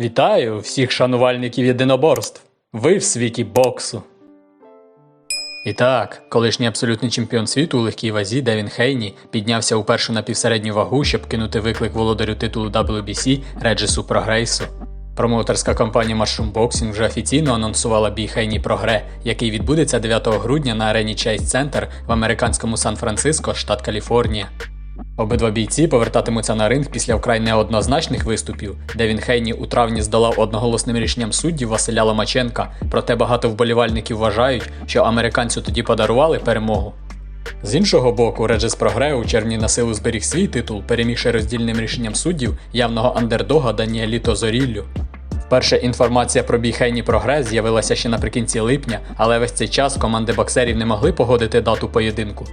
Вітаю всіх шанувальників єдиноборств. Ви в світі боксу. І так, колишній абсолютний чемпіон світу у легкій вазі Девін Хейні піднявся у першу напівсередню вагу, щоб кинути виклик володарю титулу WBC Реджесу Прогрейсу. Промоутерська компанія Mushroom Boxing вже офіційно анонсувала бій Хейні Прогре, який відбудеться 9 грудня на арені Chase Center в американському Сан-Франциско, штат Каліфорнія. Обидва бійці повертатимуться на ринг після вкрай неоднозначних виступів, де він Хейні у травні здолав одноголосним рішенням суддів Василя Ломаченка, проте багато вболівальників вважають, що американцю тоді подарували перемогу. З іншого боку, Реджес Прогре у червні на силу зберіг свій титул, перемігши роздільним рішенням суддів явного андердога Даніеліто Зоріллю. Вперше інформація про бій Хейні Прогре з'явилася ще наприкінці липня, але весь цей час команди боксерів не могли погодити дату поєдинку.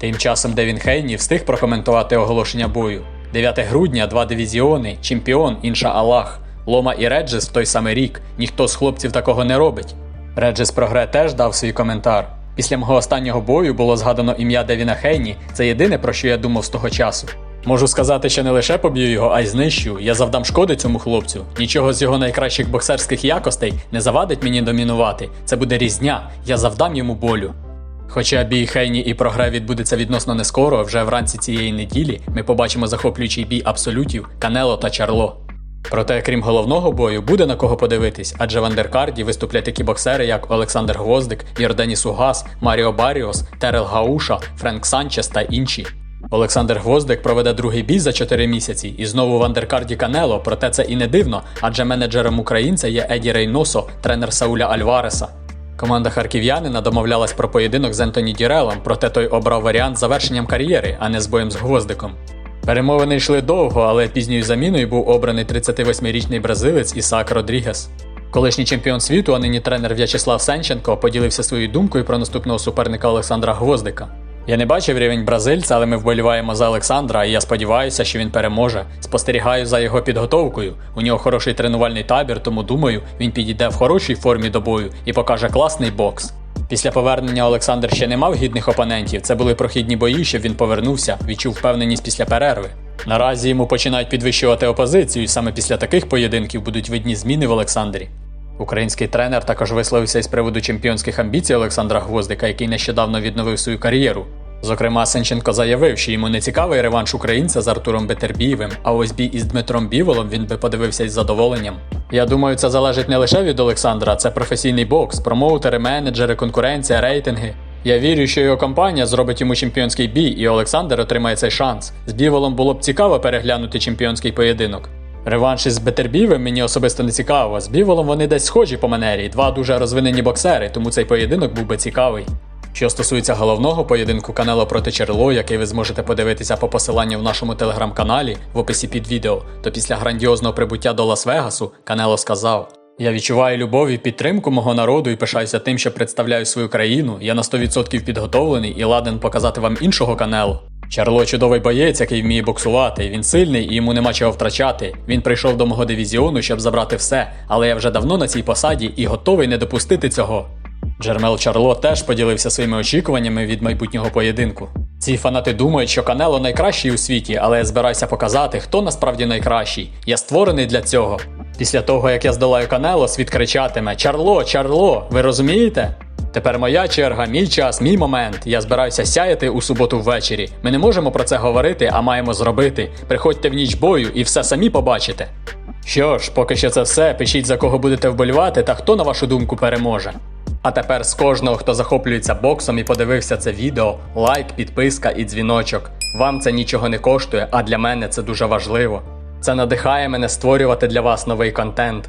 Тим часом Девін Хейні встиг прокоментувати оголошення бою. 9 грудня, два дивізіони, чемпіон, інша Аллах. Лома і Реджес в той самий рік. Ніхто з хлопців такого не робить. Реджес Прогре теж дав свій коментар. Після мого останнього бою було згадано ім'я Девіна Хейні. Це єдине, про що я думав з того часу. Можу сказати, що не лише поб'ю його, а й знищу. Я завдам шкоди цьому хлопцю. Нічого з його найкращих боксерських якостей не завадить мені домінувати. Це буде різня. Я завдам йому болю. Хоча бій Хейні і прогре відбудеться відносно не скоро, вже вранці цієї неділі ми побачимо захоплюючий бій абсолютів Канело та Чарло. Проте, крім головного бою, буде на кого подивитись, адже в андеркарді виступлять такі боксери, як Олександр Гвоздик, Йорденіс Угас, Маріо Баріос, Терел Гауша, Френк Санчес та інші. Олександр Гвоздик проведе другий бій за 4 місяці і знову в андеркарді Канело, проте це і не дивно, адже менеджером українця є Еді Рейносо, тренер Сауля Альвареса. Команда харків'янина домовлялась про поєдинок з Ентоні Дірелом, проте той обрав варіант з завершенням кар'єри, а не з боєм з гвоздиком. Перемовини йшли довго, але пізньою заміною був обраний 38-річний бразилець Ісаак Родрігес. Колишній чемпіон світу, а нині тренер В'ячеслав Сенченко поділився своєю думкою про наступного суперника Олександра Гвоздика. Я не бачив рівень бразильця, але ми вболіваємо за Олександра, і я сподіваюся, що він переможе. Спостерігаю за його підготовкою. У нього хороший тренувальний табір, тому думаю, він підійде в хорошій формі до бою і покаже класний бокс. Після повернення Олександр ще не мав гідних опонентів. Це були прохідні бої, щоб він повернувся, відчув впевненість після перерви. Наразі йому починають підвищувати опозицію, і саме після таких поєдинків будуть видні зміни в Олександрі. Український тренер також висловився із приводу чемпіонських амбіцій Олександра Гвоздика, який нещодавно відновив свою кар'єру. Зокрема, Сенченко заявив, що йому не цікавий реванш українця з Артуром Бетербієвим, а ось бій із Дмитром Біволом він би подивився із задоволенням. Я думаю, це залежить не лише від Олександра, це професійний бокс, промоутери, менеджери, конкуренція, рейтинги. Я вірю, що його компанія зробить йому чемпіонський бій, і Олександр отримає цей шанс. З Біволом було б цікаво переглянути чемпіонський поєдинок. Реванш із Бетербівим мені особисто не цікаво. З Біволом вони десь схожі по манері, два дуже розвинені боксери, тому цей поєдинок був би цікавий. Що стосується головного поєдинку Канело проти Черло, який ви зможете подивитися по посиланню в нашому телеграм-каналі в описі під відео, то після грандіозного прибуття до Лас-Вегасу Канело сказав: Я відчуваю любов і підтримку мого народу і пишаюся тим, що представляю свою країну. Я на 100% підготовлений і ладен показати вам іншого Канело. Чарло чудовий боєць, який вміє боксувати. Він сильний і йому нема чого втрачати. Він прийшов до мого дивізіону, щоб забрати все, але я вже давно на цій посаді і готовий не допустити цього. Джермел Чарло теж поділився своїми очікуваннями від майбутнього поєдинку. Ці фанати думають, що Канело найкращий у світі, але я збираюся показати, хто насправді найкращий. Я створений для цього. Після того, як я здолаю Канело, світ кричатиме: Чарло, Чарло, ви розумієте? Тепер моя черга, мій час, мій момент. Я збираюся сяяти у суботу ввечері. Ми не можемо про це говорити, а маємо зробити. Приходьте в ніч бою і все самі побачите. Що ж, поки що це все. Пишіть за кого будете вболівати та хто, на вашу думку, переможе. А тепер з кожного, хто захоплюється боксом і подивився це відео, лайк, підписка і дзвіночок. Вам це нічого не коштує, а для мене це дуже важливо. Це надихає мене створювати для вас новий контент.